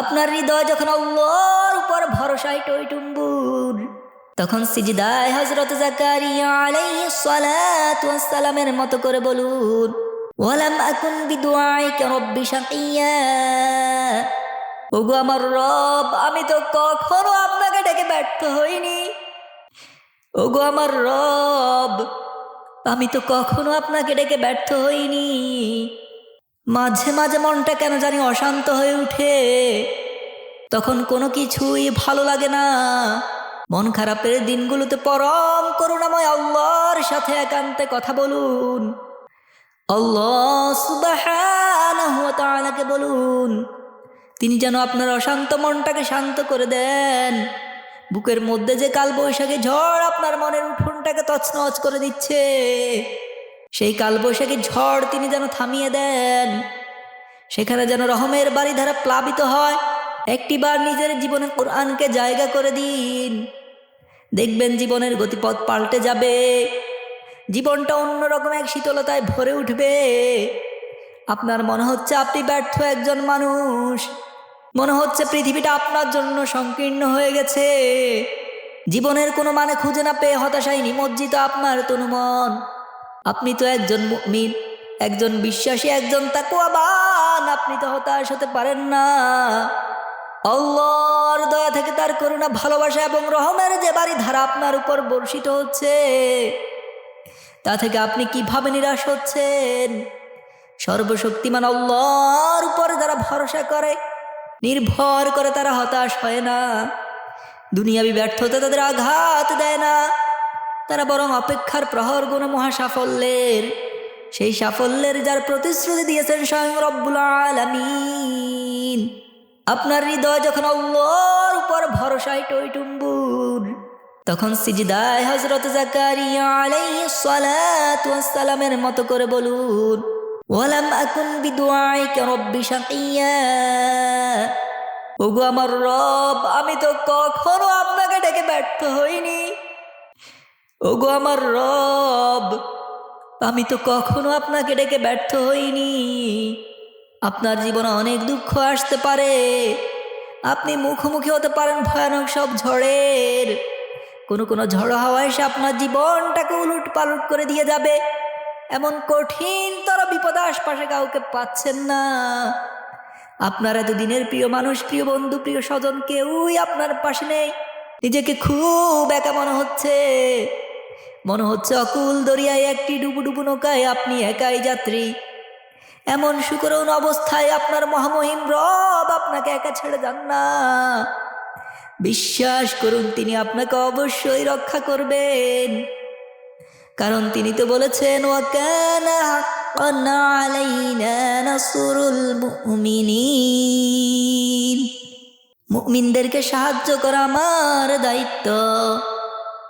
আপনার হৃদয় যখন আল্লাহর উপর ভরসায় টইটুম্বুর তখন সিজদায় হজরত জাকারিয়া আলাইহিস সালাতু ওয়াস সালামের মতো করে বলুন, ওয়ালাম আকুন বিদুআইকা রব্বি শাকিয়া? ওগো আমার রব, আমি তো কখনো আপনাকে ডেকে ব্যর্থ হইনি। ওগো আমার রব, আমি তো কখনো আপনাকে ডেকে ব্যর্থ হইনি। মাঝে মাঝে মনটা কেন জানি অশান্ত হয়ে উঠে। তখন কোনো কিছুই ভালো লাগে না। মন খারাপের দিনগুলোতে পরম করুণাময় আল্লাহর সাথে একান্তে কথা বলুন। বলুন, তিনি যেন আপনার অশান্ত মনটাকে শান্ত করে দেন। বুকের মধ্যে যে কাল বৈশাখী ঝড় আপনার মনের উঠোনটাকে তছনছ করে দিচ্ছে। সেই কালবৈশাখী ঝড় তিনি যেন থামিয়ে দেন। সেখানে যেন রহমের বাড়ি ধারা প্লাবিত হয়। একটিবার নিজের জীবনে কোরআনকে জায়গা করে দিন। দেখবেন জীবনের গতিপথ পাল্টে যাবে। জীবনটা অন্যরকম এক শীতলতায় ভরে উঠবে। আপনার মনে হচ্ছে আপনি ব্যর্থ একজন মানুষ। মনে হচ্ছে পৃথিবীটা আপনার জন্য সংকীর্ণ হয়ে গেছে। জীবনের কোনো মানে খুঁজে না পেয়ে হতাশায় নিমজ্জিত আপনার তনুমন। আপনি তো একজন মুমিন, একজন বিশ্বাসী, একজন তাকুয়াবান আপনি তো হতাশ হতে পারেন না। আল্লাহর দয়া থেকে তার করুণা, ভালোবাসা এবং রহমের যে বাড়ি ধারা আপনার উপর বর্ষিত হচ্ছে, তা থেকে আপনি কীভাবে নিরাশ হচ্ছেন? সর্বশক্তিমান আল্লাহর উপর যারা ভরসা করে, নির্ভর করে তারা হতাশ হয় না। দুনিয়াবি ব্যর্থতা তাদের আঘাত দেয় না। তারা বরং অপেক্ষার প্রহর গুণ মহা সাফল্যের সেই সাফল্যের যার প্রতিশ্রুতি দিয়েছেন স্বয়ং রব্বুল আলামিন। আপনার হৃদয় যখন আল্লাহর উপর ভরসায় টইটুম্বুর, তখন সিজদায় হজরত জাকারিয়া আলাইহিস সালাতু সালামের মতো করে বলুন, ওয়ালাম আকুন বিদুআইকা রব্বি শাকিয়া? ওগো আমার রব, আমি তো কখনো আপনাকে ডেকে ব্যর্থ হইনি। ওগো আমার রব, আমি তো কখনো আপনাকে ডেকে ব্যর্থ হইনি। আপনার জীবনে অনেক দুঃখ আসতে পারে। আপনি মুখোমুখি হতে পারেন ভয়ানক সব ঝড়ের। কোনো কোনো ঝড় হাওয়া এসে আপনার জীবনটাকে উলুট পালুট করে দিয়ে যাবে। এমন কঠিনতর বিপদ আশপাশে কাউকে পাচ্ছেন না। আপনার এতদিনের প্রিয় মানুষ, প্রিয় বন্ধু, প্রিয় স্বজন কেউই আপনার পাশে নেই। নিজেকে খুব একা মনে হচ্ছে। মনে হচ্ছে অকুল দরিয়ায় একটি ডুবু ডুবু নৌকায় আপনি একাই যাত্রী। এমন সুকরুণ অবস্থায় আপনার মহামহিম রব আপনাকে একা ছেড়ে যান না। বিশ্বাস করুন, তিনি আপনাকে অবশ্যই রক্ষা করবেন। কারণ তিনি তো বলেছেন মুমিনদেরকে সাহায্য করা আমার দায়িত্ব।